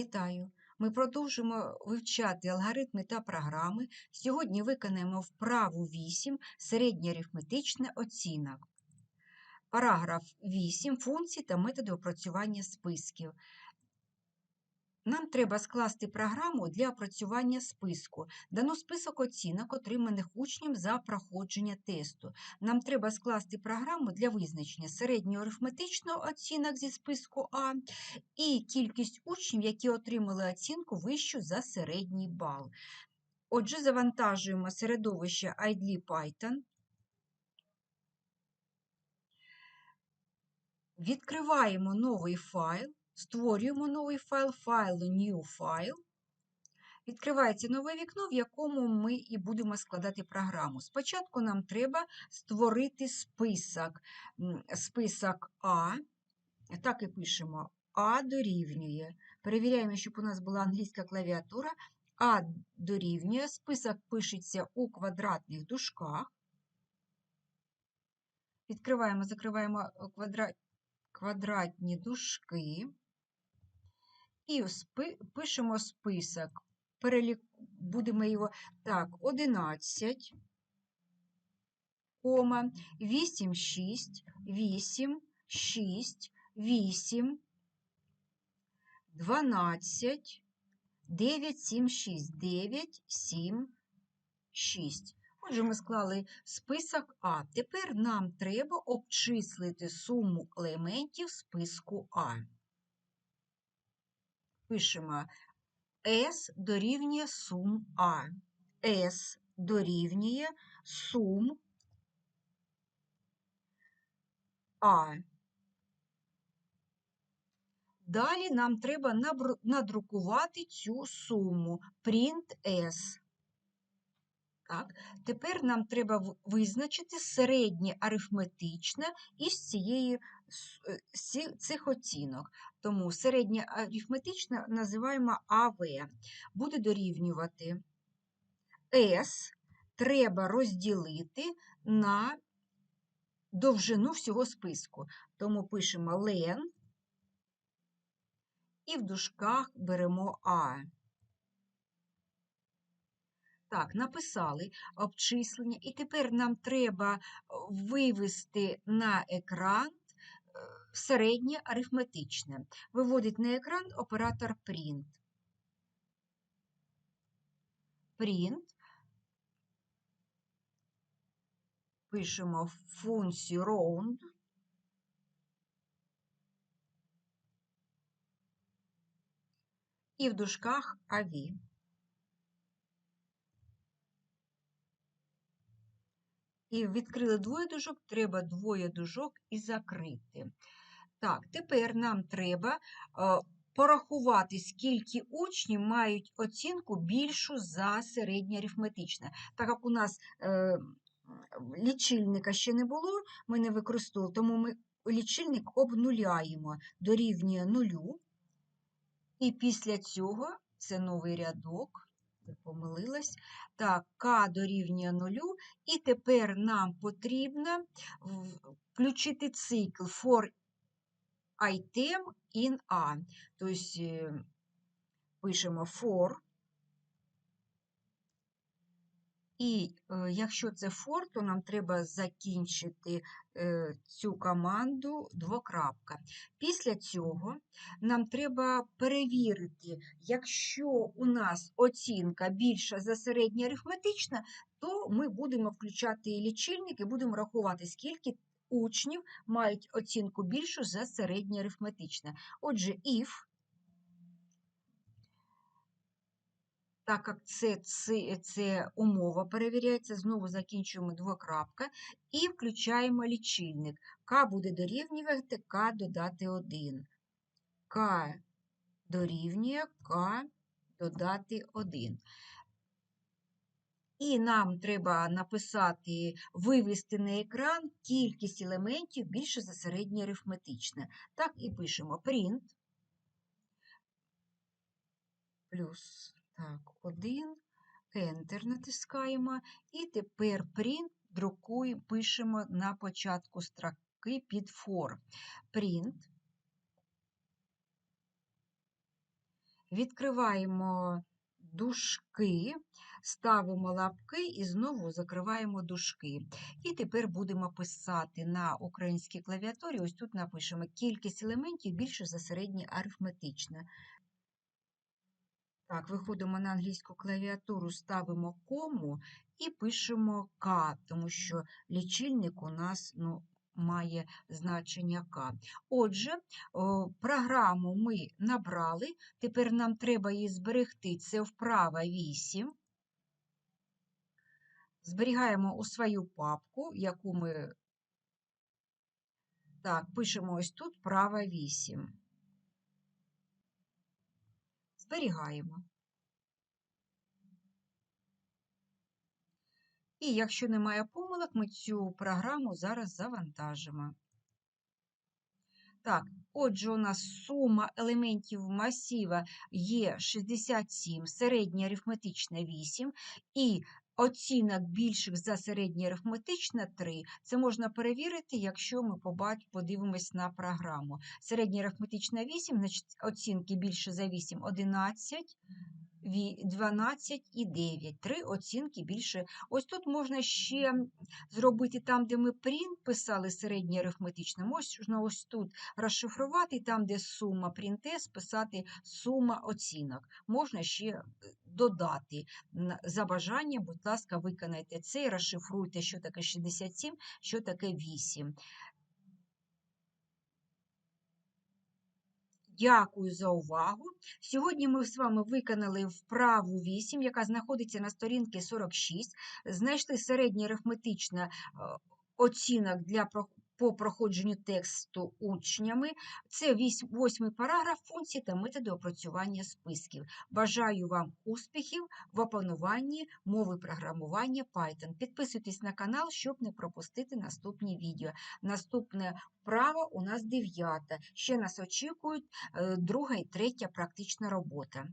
Вітаю! Ми продовжуємо вивчати алгоритми та програми. Сьогодні виконаємо вправу 8 середньоарифметична оцінок. Параграф 8 функції та методи опрацювання списків. Нам треба скласти програму для опрацювання списку. Дано список оцінок, отриманих учнем за проходження тесту. Нам треба скласти програму для визначення середнього арифметичного оцінок зі списку А і кількість учнів, які отримали оцінку вищу за середній бал. Отже, завантажуємо середовище IDLE Python. Відкриваємо новий файл. Створюємо новий файл, файлу New File. Відкривається нове вікно, в якому ми і будемо складати програму. Спочатку нам треба створити список. Список А. Так і пишемо А дорівнює. Перевіряємо, щоб у нас була англійська клавіатура. А дорівнює. Список пишеться у квадратних дужках. Відкриваємо, закриваємо квадрат, квадратні дужки. І спи, пишемо список. Перелік, будемо його так, 11, кома, 8, 6, 8, 6, 8, 12, 9, 7, 6, 9, 7, 6. Отже, ми склали список А. Тепер нам треба обчислити суму елементів списку А пишемо S дорівнює сум А. S дорівнює сум А. Далі нам треба надрукувати цю суму print S. Так. Тепер нам треба визначити середнє арифметичне із цієї, цих оцінок. Тому середнє арифметичне називаємо АВ. Буде дорівнювати С треба розділити на довжину всього списку. Тому пишемо лен і в дужках беремо А. Так, написали обчислення, і тепер нам треба вивести на екран е, середнє арифметичне. Виводить на екран оператор print. Print. Пишемо функцію round. І в дужках AV. і відкрили двоє дужок, треба двоє дужок і закрити. Так, тепер нам треба порахувати, скільки учнів мають оцінку більшу за середнє арифметичне. Так як у нас е, лічильника ще не було, ми не використовували, тому ми лічильник обнуляємо дорівнює нулю. І після цього це новий рядок помилилась. Так, К дорівнює нулю, і тепер нам потрібно включити цикл for item in A. Тобто пишемо for І е, якщо це for, то нам треба закінчити е, цю команду двокрапка. Після цього нам треба перевірити, якщо у нас оцінка більша за середнє арифметична, то ми будемо включати лічильник і будемо рахувати, скільки учнів мають оцінку більшу за середнє арифметичне. Отже, if так як це, це, це умова перевіряється, знову закінчуємо двокрапка і включаємо лічильник. К буде дорівнювати К додати 1. К дорівнює К додати 1. І нам треба написати, вивести на екран кількість елементів більше за середнє арифметичне. Так і пишемо print плюс так, один, Enter натискаємо. І тепер print друкуємо, пишемо на початку строки під for. Print. Відкриваємо дужки, ставимо лапки і знову закриваємо дужки. І тепер будемо писати на українській клавіатурі. Ось тут напишемо кількість елементів більше за середнє арифметичне. Так, виходимо на англійську клавіатуру, ставимо кому і пишемо К, тому що лічильник у нас ну, має значення К. Отже, програму ми набрали, тепер нам треба її зберегти. Це вправа 8. Зберігаємо у свою папку, яку ми так, пишемо ось тут права 8. Зберігаємо. І якщо немає помилок, ми цю програму зараз завантажимо. Так, отже, у нас сума елементів масива є 67, середня арифметична 8, і оцінок більших за середнє арифметичне 3. Це можна перевірити, якщо ми подивимось на програму. Середня арифметична 8, значить оцінки більше за 8 – 11, 12 і 9. Три оцінки більше. Ось тут можна ще зробити там, де ми print писали середнє арифметичне, можна ось тут розшифрувати, там, де сума print писати сума оцінок. Можна ще е, додати за бажанням, будь ласка, виконайте це і розшифруйте, що таке 67, що таке 8. Дякую за увагу. Сьогодні ми з вами виконали вправу 8, яка знаходиться на сторінці 46. Знайшли середній арифметичне оцінок для по проходженню тексту учнями. Це восьмий параграф функції та методи опрацювання списків. Бажаю вам успіхів в опануванні мови програмування Python. Підписуйтесь на канал, щоб не пропустити наступні відео. Наступне вправа у нас дев'ята. Ще нас очікують е, друга і третя практична робота.